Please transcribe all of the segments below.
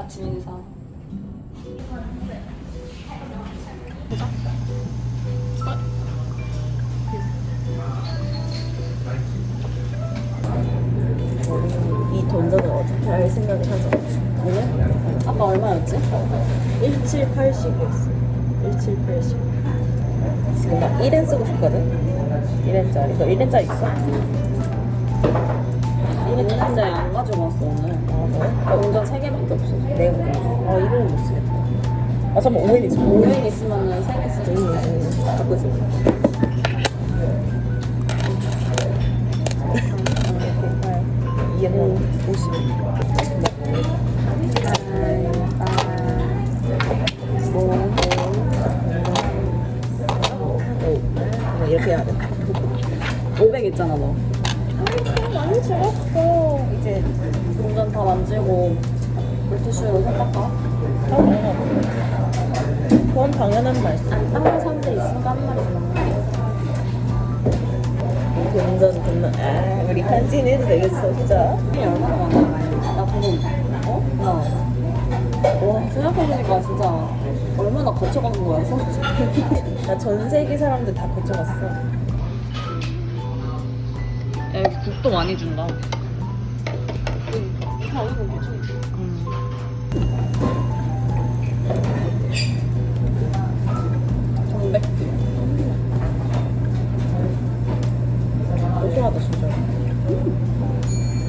아침 인사. 이 돈전을 어떻게 할 생각을 하죠? 오늘? 아까 얼마였지? 1780이었어. 1780. 지금 나 1엔 쓰고 싶거든? 1엔짜리. 너 1엔짜리 있어? 있는데 안 가져왔어 오늘. 아, 운전 3개밖에 없어. 내가. 아, 1은 못 쓰겠다. 아, 잠깐만, 5엔 있어. 5인 있으면은 3개 쓰지. 50. 오, 이렇게 해야 돼. 500 있잖아 너. 많이 줄었어. 이제 운전 다 만지고 물티슈로 섞을까? 그건 당연한 말씀. 아니 다른 사람들이 있으니까 한 말이구나. 운전 듣는, 아, 우리 한진 해도 되겠어, 진짜. 이게 얼마나 많아? 나 방금 어? 나 와, 생각해보니까 진짜 얼마나 거쳐간 거야, 서나전 세계 사람들 다 거쳐갔어. 야, 여기 국도 많이 준다. 다 이거 괜찮지? 정백기. 고소하다, 진짜.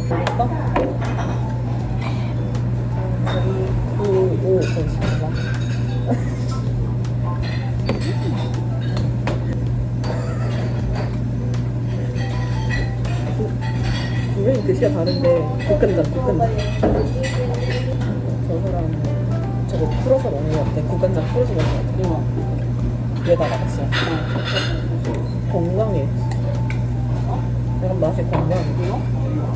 맛있다? 국간장, 국간장. 저 사람 저거 풀어서 먹는 것 같아. 국간장 풀어서 먹는 것 같아. 이거. 얘다가 같이. 건강해. 약간 맛이 건강해. 이거?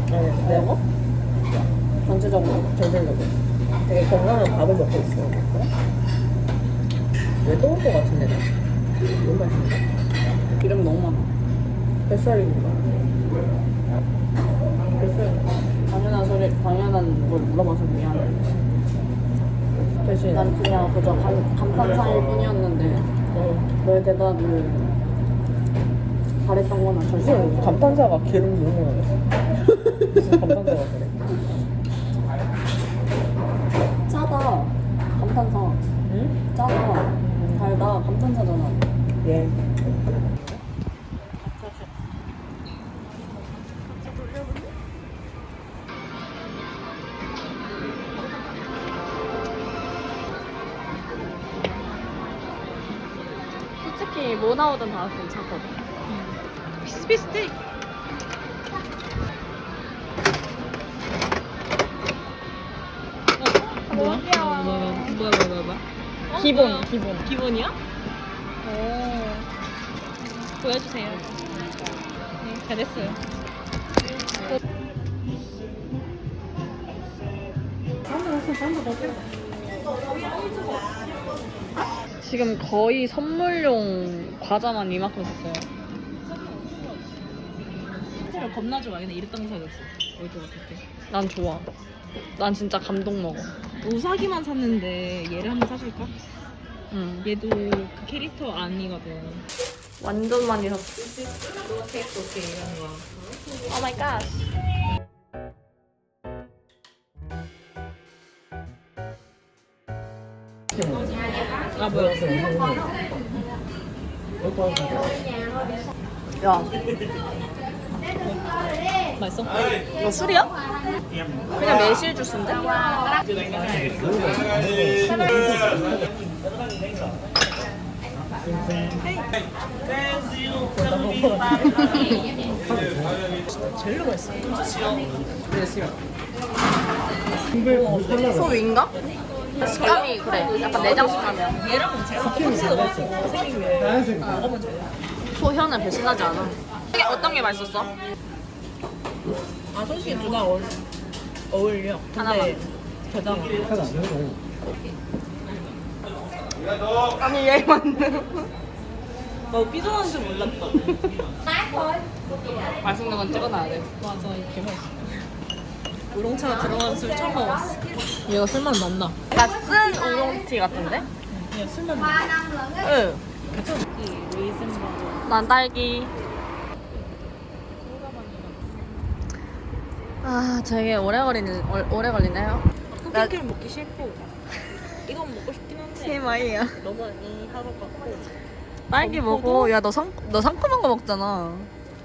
네, 내가 전체적으로? 전체적으로 되게 건강한 밥을 먹고 있어. 왜 떠올 것 같은데 나? 너무 맛있는데? 기름 너무 많아. 뱃살입니다. 뱃살. 당연한 소리, 당연한 걸 물어봐서 미안해. 대신 난 그냥 그저 감, 감탄사일 뿐이었는데 어, 너의 대답을 잘했던 건 절대 무슨 아니야. 감탄사가 많아. 무슨 감탄사가 그래? 짜다. 감탄사. 응? 짜다. 달다. 감탄사잖아. 예. 뭐 나오든 다 괜찮거든. 비슷비슷해. 뭐야? 뭐야, 뭐야, 뭐야, 뭐야? 기본, 기본. 기본이야? 오. 보여주세요. 네, 잘했어요. 지금 거의 선물용 과자만 이만큼 샀어요. 사실 겁나 좋아. 근데 이랬던 사줬어. 월드 같을 때. 난 좋아. 난 진짜 감동 먹어. 우사기만 샀는데 얘를 한번 사줄까? 응. 얘도 그 캐릭터 아니거든. 완전 많이 샀어. 오케이 오케이 이런 거. 오 마이 갓. 아 뭐야? 야, 맛있어? 이거 술이야? 그냥 매실 주스인데? 제일 맛있어. 소위인가? 식감이 그래. 약간 내장 식감이야. 얘랑 제가 콘스가 생긴 게 먹어본 적 소현은 배신하지 않아. 이게 어떤 게 맛있었어? 아 솔직히 누가 어울, 어울려. 근데 하나만. 되잖아. 아니 얘 맞는. 너 삐져나온 줄 몰랐다. 맛있는 건 찍어놔야 돼. 맞아 이게 맛있어. 우롱차가 들어간 술 처음 먹어봤어. 얘가 술맛 난다. 약간 쓴 우롱티 같은데? 얘 술맛 나. 응. 난 딸기. 아, 되게 오래 걸리는 올- 오래 걸리네요. 쿠키를 먹기 싫고 이건 먹고 싶긴 한데 TMI야. 너무 이 하루 같고. 딸기 먹어. 야, 너 상, 너 상큼한 거 먹잖아.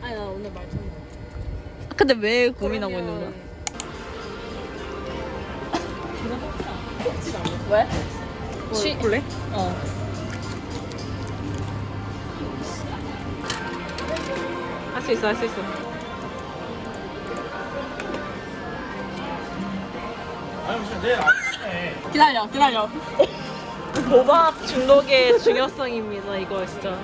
아니 나 오늘 말좀 근데 왜 고민하고 있는 거야? 먹지 마. 왜? 취 볼래? 어. 할 수 있어 할 수 있어. 기다려 기다려. 도박 중독의 중요성입니다 이거 진짜.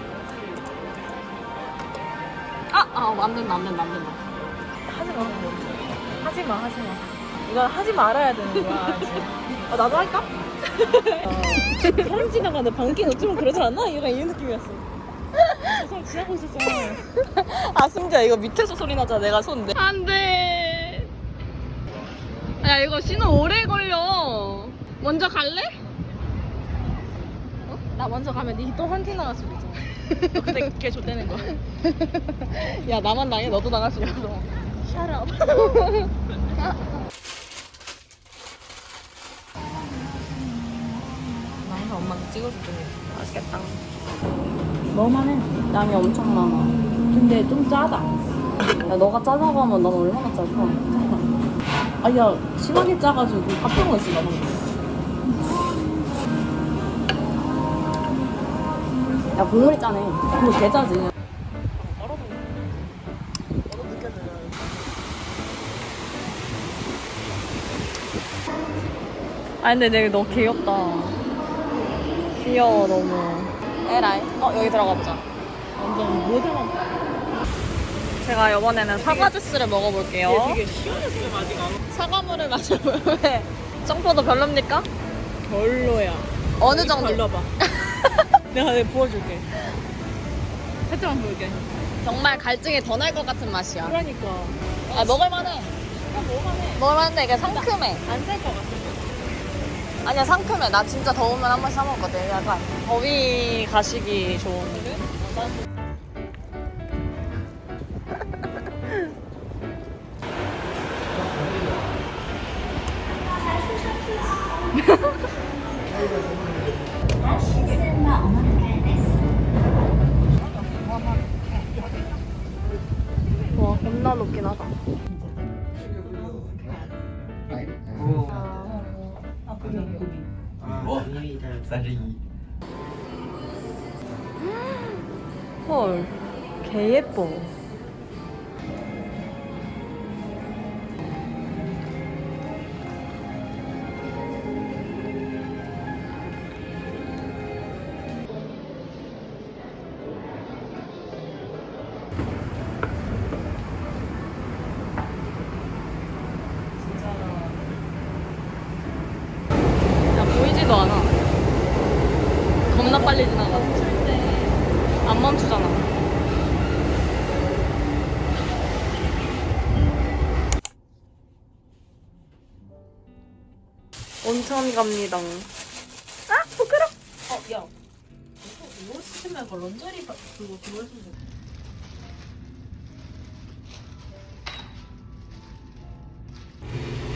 아, 아, 안 된다, 안 된다, 안 된다. 하지 마. 하지 마, 하지 마. 이건 하지 말아야 되는 거야. 아, 나도 할까? 사람 지나가는데 방귀 놓치면 그러지 않나? 약간 이런 느낌이었어. 사람 지나고 있었잖아. 아, 심지어 이거 밑에서 소리 나잖아. 내가 손 내. 안 돼. 야, 이거 신호 오래 걸려. 먼저 갈래? 나 먼저 가면 니 또 헌팅 나갈 수도 있잖아. 너 근데 걔 좆되는 거야. 야, 나만 당해. 너도 나갈 수 있어. Shut up. 찍어줬더니 맛있겠다. 너만 해. 양이 엄청 많아. 근데 좀 짜다. 야, 너가 짜다고 하면 난 얼마나 짜까? 아, 야, 심하게 짜가지고 깜짝 놀랐어, 나 방금. 야, 국물이 짜네. 그거 개 짜지. 아 근데 되게 너무 귀엽다. 귀여워 너무. 에라이. 어 여기 들어가 보자. 완전 모자만 제가 이번에는 사과 주스를 먹어볼게요. 얘 되게 시원했어 아직 안 사과물을 마셔볼 왜? 점퍼도 별로입니까? 별로야. 어느 정도? 발라봐. 내가 내가 부어줄게. 살짝만 부을게. 정말 갈증이 더 날 것 같은 맛이야. 그러니까. 아 먹을만해. 먹어만해. 먹을만한데 이게 상큼해. 안 쌀 것 같아. 아니야 상큼해. 나 진짜 더우면 한 번씩 사 먹거든. 약간 더위 가시기 좋은. 헐, 개 예뻐. 온천 갑니다. 아, 부끄러. 어, 야. 이거 시키면 말고 런저리 바- 그거 그거 했으면 돼.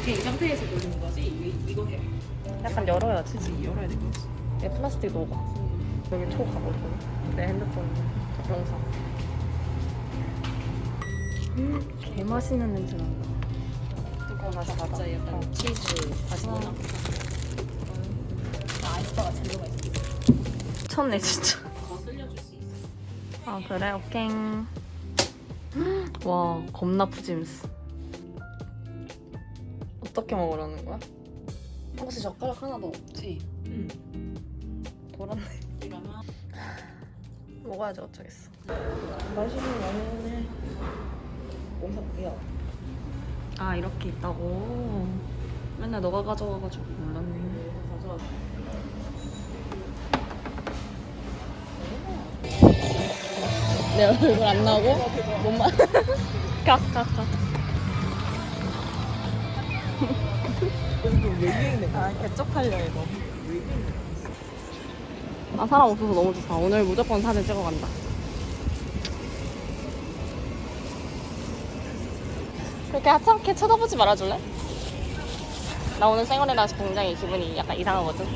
그냥 이 상태에서 돌리는 거지? 이, 이거 해. 약간 열어야지. 그치, 열어야 될 거지. 얘 플라스틱 녹아. 여기 초 가거든. 내 핸드폰 영상. 음, 개 맛있는 냄새 난다. 다시 닫아. 진짜 약간 어. 치즈 다시 어. 넣나? 나 아이스바가 제일 맛있어. 미쳤네 진짜. 아 그래 오케이. 와 겁나 푸짐스. 어떻게 먹으라는 거야? 혹시 젓가락 하나 더 없지? 응. 돌았네. 이러면 먹어야지 어쩌겠어. 맛있는 라면을 옹사야 아 이렇게 있다고. 맨날 너가 가져와가지고 몰랐네. 가져와. 내 얼굴 안 나오고 몸만. 각각 각. 아 개쪽팔려 이거. 아 사람 없어서 너무 좋다. 오늘 무조건 사진 찍어 간다. 그렇게 하찮게 쳐다보지 말아줄래? 나 오늘 생얼이라서 굉장히 기분이 약간 이상하거든.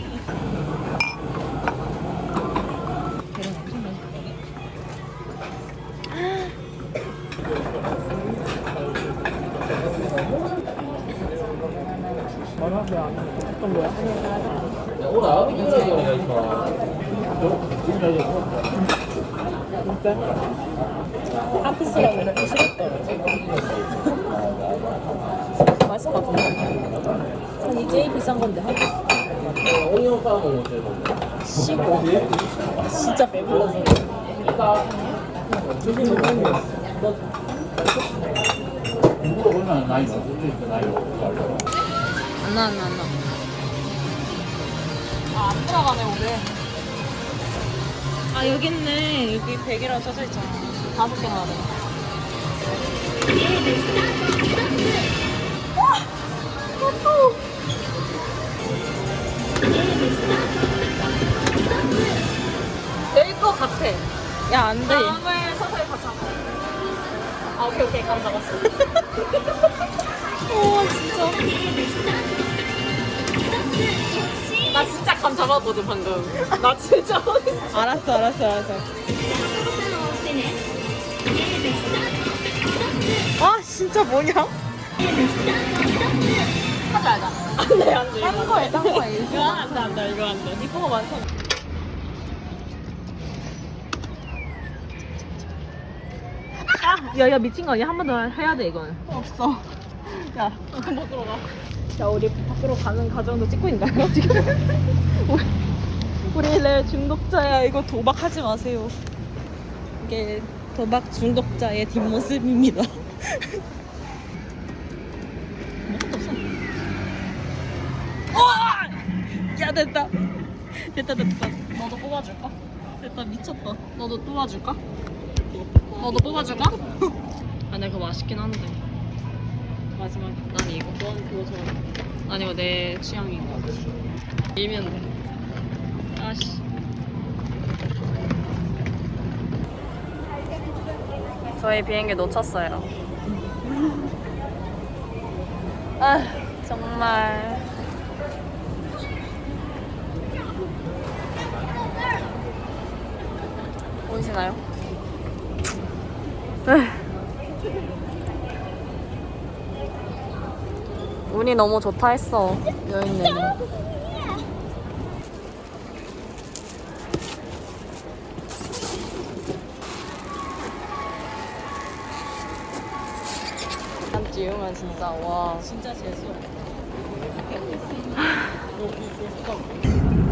이렇게 싫었더라고. 맛있을 것 같은데. 아니 제일 비싼 건데 한 쉬고 진짜 배불러서. 안 나, 안 나, 안 나. 아, 안 들어가네, 오늘. 아 여기 있네. 여기 100이라고 써져 있잖아. 다섯 개 돼. 될 것 같아. 야 안 돼. 다음을 서서히 가자. 아, 오케이, 오케이. 감 잡았어. 오 진짜. 나 진짜 감 잡았거든, 방금. 나 진짜. 알았어 알았어 알았어. 아 진짜 뭐냐? 하지 말자. 안 돼, 안 돼. 딴 거에 딴 거에. 이거 안 돼, 안 돼, 이거 안 돼. 네 거가 많잖아. 아, 야, 야, 미친 거 아니야? 한 번 더 해야 돼, 이거는. 없어. 야, 못 들어가. 자, 우리 밖으로 가는 과정도 찍고 있나요, 지금? 우리, 우리 내 중독자야. 이거 도박하지 마세요. 이게 도박 중독자의 뒷모습입니다. 됐다. 됐다, 됐다. 너도 뽑아줄까? 됐다, 미쳤다. 너도 뽑아줄까? 너도 뽑아줄까? 아니, 그거 맛있긴 한데. 마지막. 난 이거. 넌 그거 좋아해. 아니, 이거 내 취향인 것 같아. 밀면 돼. 아씨. 저희 비행기 놓쳤어요. 아, 정말. 보이시나요? 운이 너무 좋다 했어, 여인네는. 한 지우면 진짜, 와. 진짜 재수.